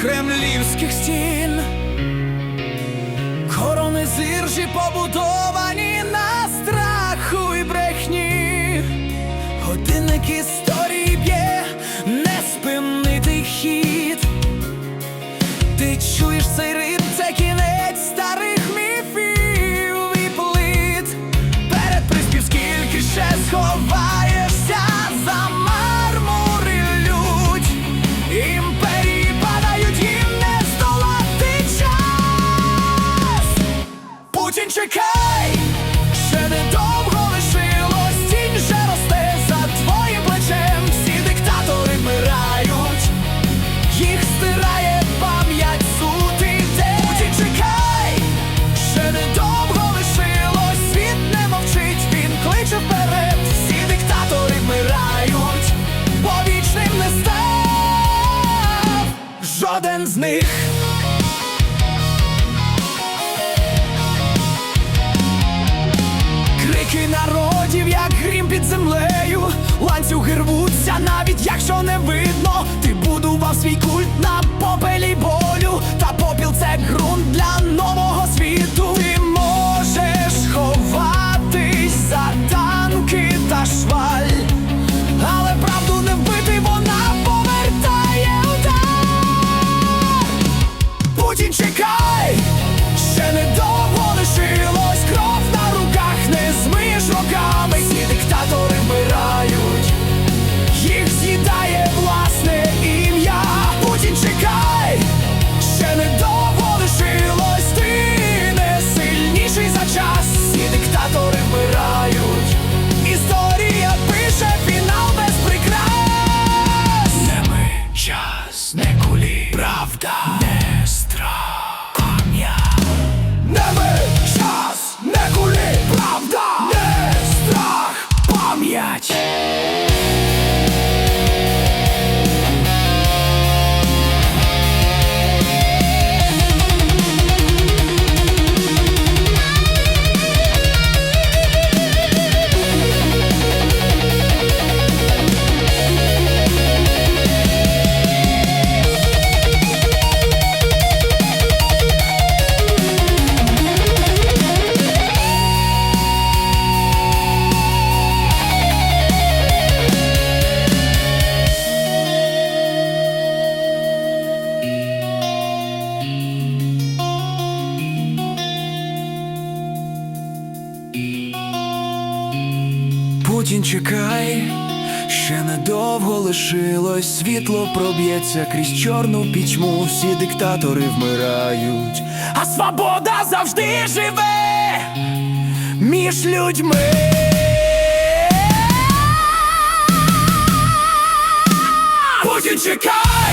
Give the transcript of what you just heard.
кремлівських стін, корони зіржі побудовані на страху і брехні, годинник історії б'є, не спинити хід. Ти чуєш цей ритм, чекай, ще недовго лишилось, тінь вже росте за твоїм плечем. Всі диктатори вмирають. Їх стирає пам'ять сути день Путін чекай, ще недовго лишилось, світ не мовчить, він кличе вперед, всі диктатори вмирають, бо вічним не став жоден з них. Крики народів, як грім під землею, ланцюги рвуться, навіть якщо не видно. Ти будував свій культ на попелі пам'ять. Путін чекай, ще недовго лишилось, світло проб'ється крізь чорну пітьму, всі диктатори вмирають, а свобода завжди живе між людьми. Путін чекай!